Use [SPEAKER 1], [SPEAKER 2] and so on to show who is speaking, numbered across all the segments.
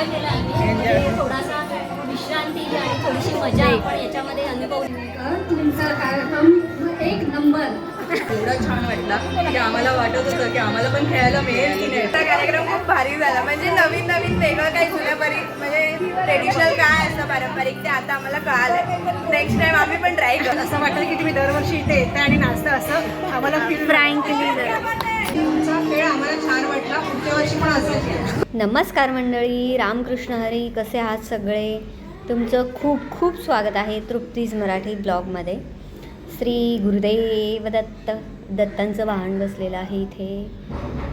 [SPEAKER 1] Enjoy केला आम्ही थोडासा विश्रांती आणि थोडीशी मजा आपण याच्यामध्ये अनुभवली.
[SPEAKER 2] तुमचा कार्यक्रम एक नंबर.
[SPEAKER 3] एवढं छान वाटलं की आम्हाला वाटत होतं की आम्हाला पण खेळायला मिळेल की नाही.
[SPEAKER 4] हा कार्यक्रम खूप भारी झाला. म्हणजे नवीन नवीन वेगळं काही जुन्या परी म्हणजे ट्रेडिशनल काय असतं पारंपरिक ते आता आम्हाला कळालं नेक्स्ट टाइम आम्ही पण ट्राय करू.
[SPEAKER 3] असं वाटलं की तुम्ही दरवर्षी इथे येता आणि नाचता असं आम्हाला फील
[SPEAKER 1] फ्रँकली नमस्कार मंडळी रामकृष्ण हरी कसे आहात सगळे? तुमचं खूप खूप स्वागत आहे तृप्तीज मराठी ब्लॉगमध्ये. श्री गुरुदेव दत्त दत्तांचं वाहन बसलेलं आहे इथे.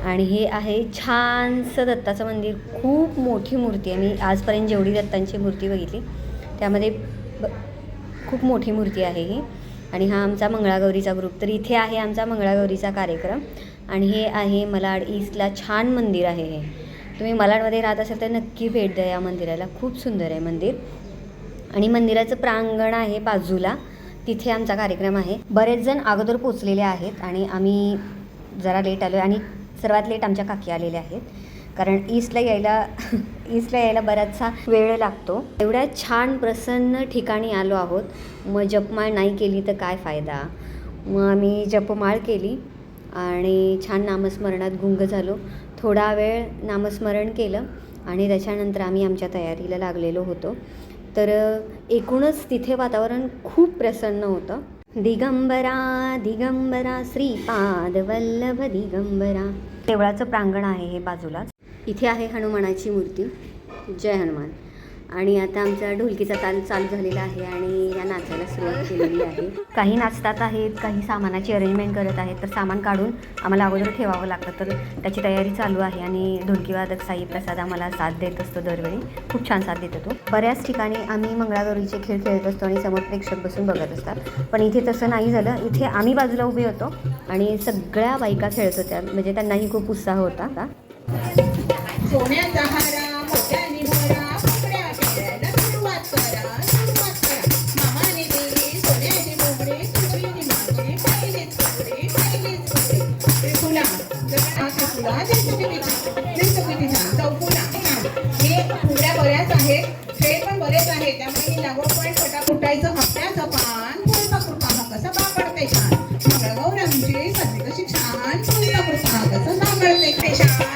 [SPEAKER 1] आणि हे आहे छानसं दत्ताचं मंदिर. खूप मोठी मूर्ती आहे. मी आजपर्यंत जेवढी दत्तांची मूर्ती बघितली त्यामध्ये ब खूप मोठी मूर्ती आहे ही. आणि हा आमचा मंगळागौरीचा ग्रुप. तर इथे आहे आमचा मंगळागौरीचा कार्यक्रम. आणि हे आहे मलाड ईस्टला छान मंदिर आहे हे. तुम्ही मलाडमध्ये राहत असाल तर नक्की भेट द्या या मंदिराला. खूप सुंदर आहे मंदिर. आणि मंदिराचं प्रांगण आहे बाजूला. तिथे आमचा कार्यक्रम आहे. बरेच जण अगोदर पोचलेले आहेत आणि आम्ही जरा लेट आलो आणि सर्वात लेट आमच्या काकी आलेल्या आहेत. कारण ईस्टला यायला ईस्टला यायला बराचसा वेळ लागतो. एवढ्या छान प्रसन्न ठिकाणी आलो आहोत. मग जपमाळ नाही केली तर काय फायदा? मग आम्ही जपमाळ केली. आणि छान नामस्मरणात गुंग झालो. थोडा वेळ नामस्मरण केलं आणि त्याच्यानंतर आम्ही आमच्या तयारीला लागलेलो होतो. तर एकूणच तिथे वातावरण खूप प्रसन्न होतं. दिगंबरा दिगंबरा श्रीपाद वल्लभ दिगंबरा. देवळाचं प्रांगण आहे हे बाजूलाच. इथे आहे हनुमानाची मूर्ती. जय हनुमान. आणि आता आमचा ढोलकीचा ताल चालू झालेला आहे आणि या नाचायला सुरुवात केलेली आहे. काही नाचतात आहेत काही सामानाची अरेंजमेंट करत आहेत तर सामान काढून आम्हाला अगोदर ठेवावं लागतं. तर त्याची तयारी चालू आहे आणि ढोलकीवादक साई प्रसाद आम्हाला साथ देत असतो दरवेळी. खूप छान साथ देत होतो बऱ्याच ठिकाणी आम्ही मंगळागौरीचे खेळ खेळत असतो आणि समोर प्रेक्षक बसून बघत असतात. पण इथे तसं नाही झालं. इथे आम्ही बाजूला उभे होतो आणि सगळ्या बायका खेळत होत्या. म्हणजे त्यांनाही खूप उत्साह होता.
[SPEAKER 5] सोन्याचा त्रिफुला छान हे बऱ्याच आहेत खेळ पण बरेच आहेत त्यामुळे लागवड पण फटा फुटायचं हप्त्याचं पान फुलपाखरू पहा कसं बापडते छान मंगळगौरांची सध्या कशी? छान कृपा पहा कसं बापडते छान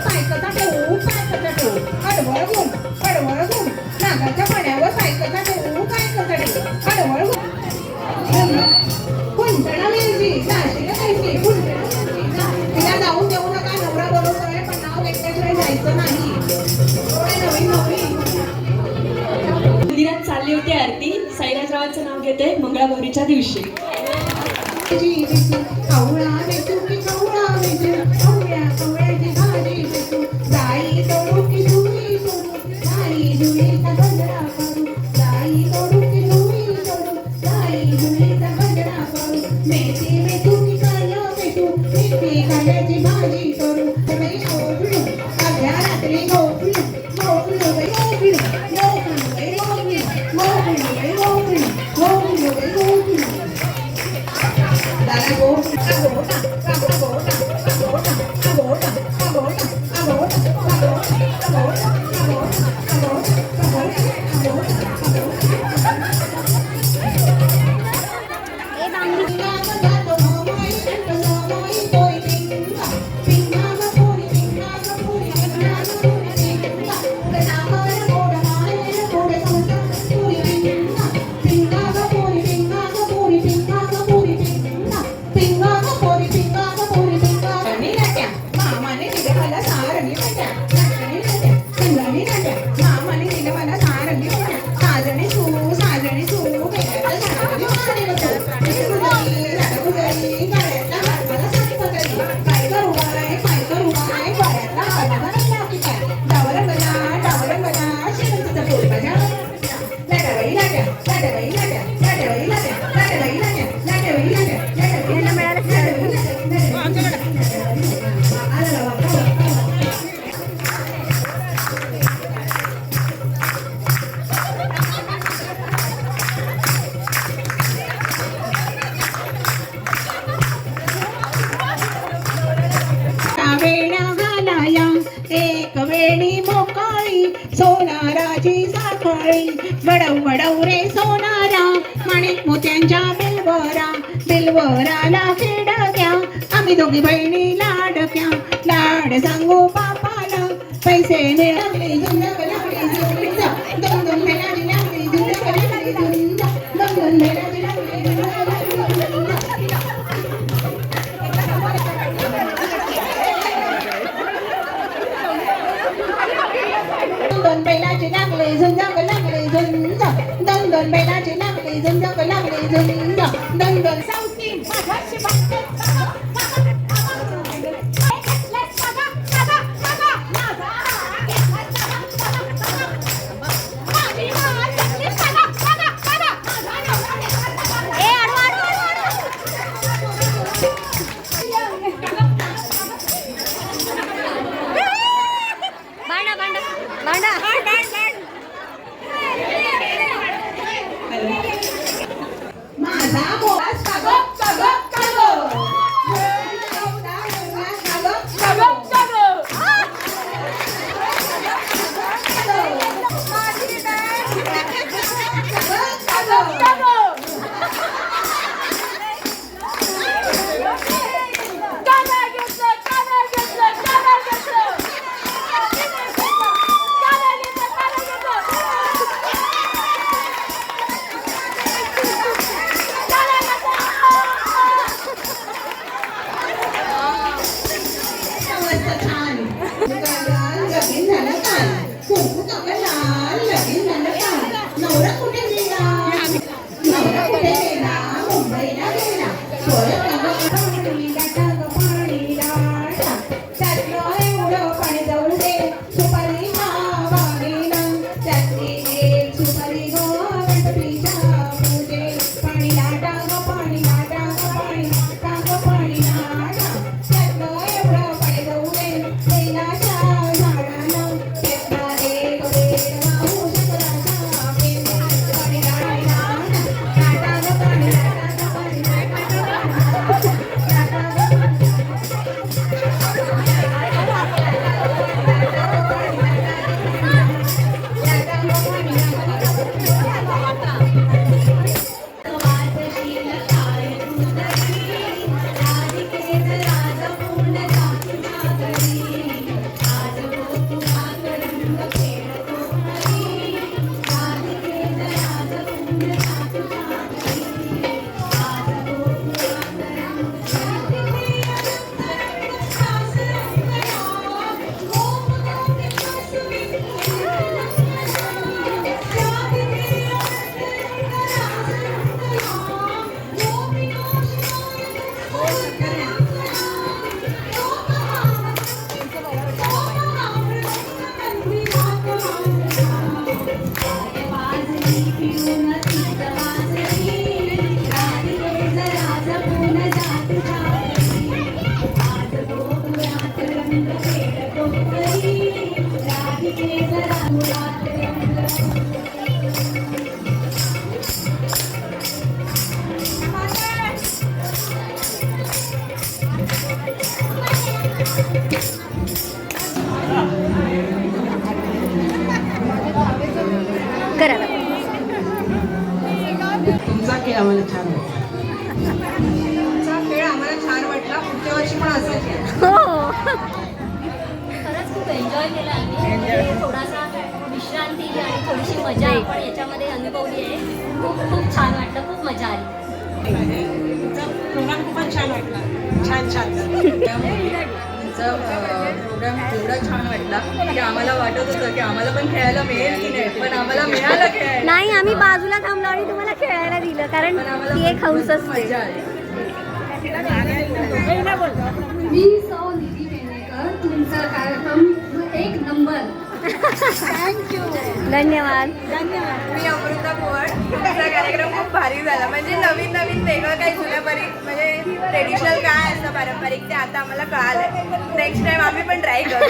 [SPEAKER 5] सायकलचा ठेवू सायकलचा ठेवू हडवळ घुम हडवळ घुम नागाच्या पाण्यावर सायकलचा ठेवू सायकलचा ठेवू हडवळ घुम कुंटणा वेलची जाशीला खायची कुंटणा तिला जाऊन देऊ नका नवरा बरोबर पण नाव एकट्याशिवाय जायचं नाही नवीन नवीन
[SPEAKER 6] मंदिरात चालली होती आरती. साईराजरावांचं नाव घेते मंगळागौरीच्या दिवशी.
[SPEAKER 5] Yeah. सोनाराची साखळी वडव वडव रे सोनारा माणिक मोत्यांच्या बिलवरा बिलवराला द्या आम्ही दोघी बहिणी लाडक्या लाड सांगू बापाला पैसे
[SPEAKER 7] मिळा Go! केला आम्ही थोडासा विश्रांती आणि थोडीशी मजा आपण याच्यामध्ये अनुभवली आहे. खूप खूप छान वाटलं. खूप मजा आली.
[SPEAKER 6] तुमचा प्रोग्राम खूपच छान वाटला. छान छान.
[SPEAKER 3] तुमचा प्रोग्राम एवढा छान वाटला की आम्हाला वाटत होतं की आम्हाला पण खेळायला मिळेल की नाही. पण आम्हाला मिळालं
[SPEAKER 1] नाही आम्ही बाजूला थांबलो आणि तुम्हाला खेळायला दिलं कारण ती एक हौस असते
[SPEAKER 3] मजा आली.
[SPEAKER 2] मी
[SPEAKER 1] धन्यवाद.
[SPEAKER 4] मी अमृता पोवाड तुमचा कार्यक्रम खूप भारी झाला. म्हणजे नवीन नवीन वेगळं काही जुन्या परी म्हणजे ट्रेडिशनल काय असतं पारंपरिक ते आता आम्हाला कळालं नेक्स्ट टाइम आम्ही पण ट्राय करू.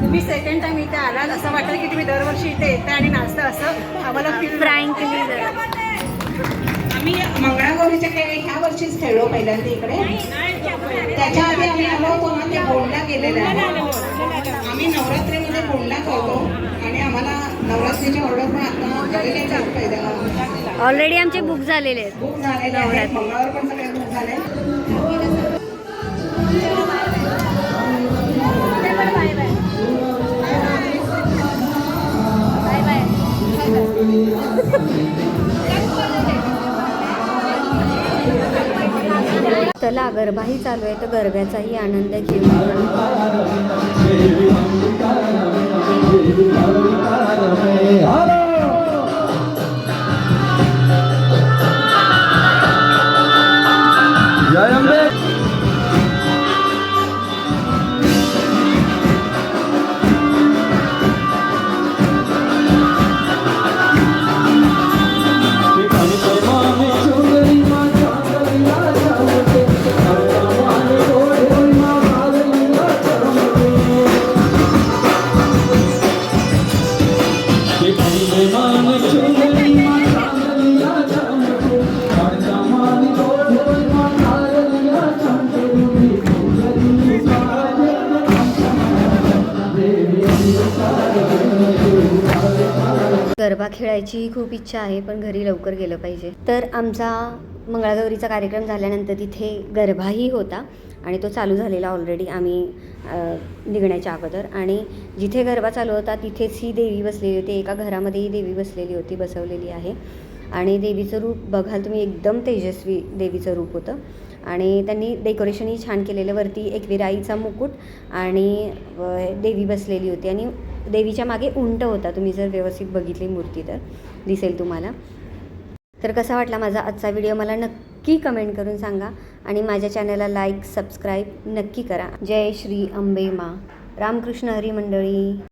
[SPEAKER 6] तुम्ही सेकंड टाइम इथे आलात असं वाटलं की तुम्ही दरवर्षी इथे येता आणि नाचता असं आम्हाला फील
[SPEAKER 1] फ्रँकली जरा.
[SPEAKER 5] आम्ही मंगळागौरीचे खेळ ह्या वर्षीच खेळलो पहिल्यांदा इकडे. त्याच्या आधी आम्ही आलो होतो ना ते बोंडला गेलेले आहे. आम्ही नवरात्रीमध्ये बोंडला करतो आणि आम्हाला नवरात्रीच्या ऑर्डर पण आता आहेत पहिल्या
[SPEAKER 1] ऑलरेडी आमचे बुक झालेले आहेत.
[SPEAKER 5] बुक झालेले आहेत. मंगळवार पण सगळे बुक झाले.
[SPEAKER 1] चला गरबाही चालू आहे तर गरब्याचाही आनंद घेऊ
[SPEAKER 8] जय अंबे!
[SPEAKER 1] जायचीही खूप इच्छा आहे पण घरी लवकर गेलं पाहिजे. तर आमचा मंगळागौरीचा कार्यक्रम झाल्यानंतर तिथे गरबाही होता आणि तो चालू झालेला ऑलरेडी आम्ही निघण्याच्या अगोदर. आणि जिथे गरबा चालू होता तिथेच ही देवी बसलेली होती. एका घरामध्ये ही देवी बसलेली होती बसवलेली आहे. आणि देवीचं रूप बघाल तुम्ही एकदम तेजस्वी देवीचं रूप होतं. आणि त्यांनी डेकोरेशनही छान केलेलं. वरती एक विराईचा मुकुट आणि देवी बसलेली होती. आणि देवीच्या मागे उंट होता. तुम्ही जर व्यवस्थित बघितली मूर्ती तर दिसेल तुम्हाला. तर कसा वाटला माझा आजचा व्हिडिओ मला नक्की कमेंट करून सांगा. आणि माझ्या चॅनलला लाईक सबस्क्राईब नक्की करा. जय श्री अंबे मा. रामकृष्ण हरी मंडळी.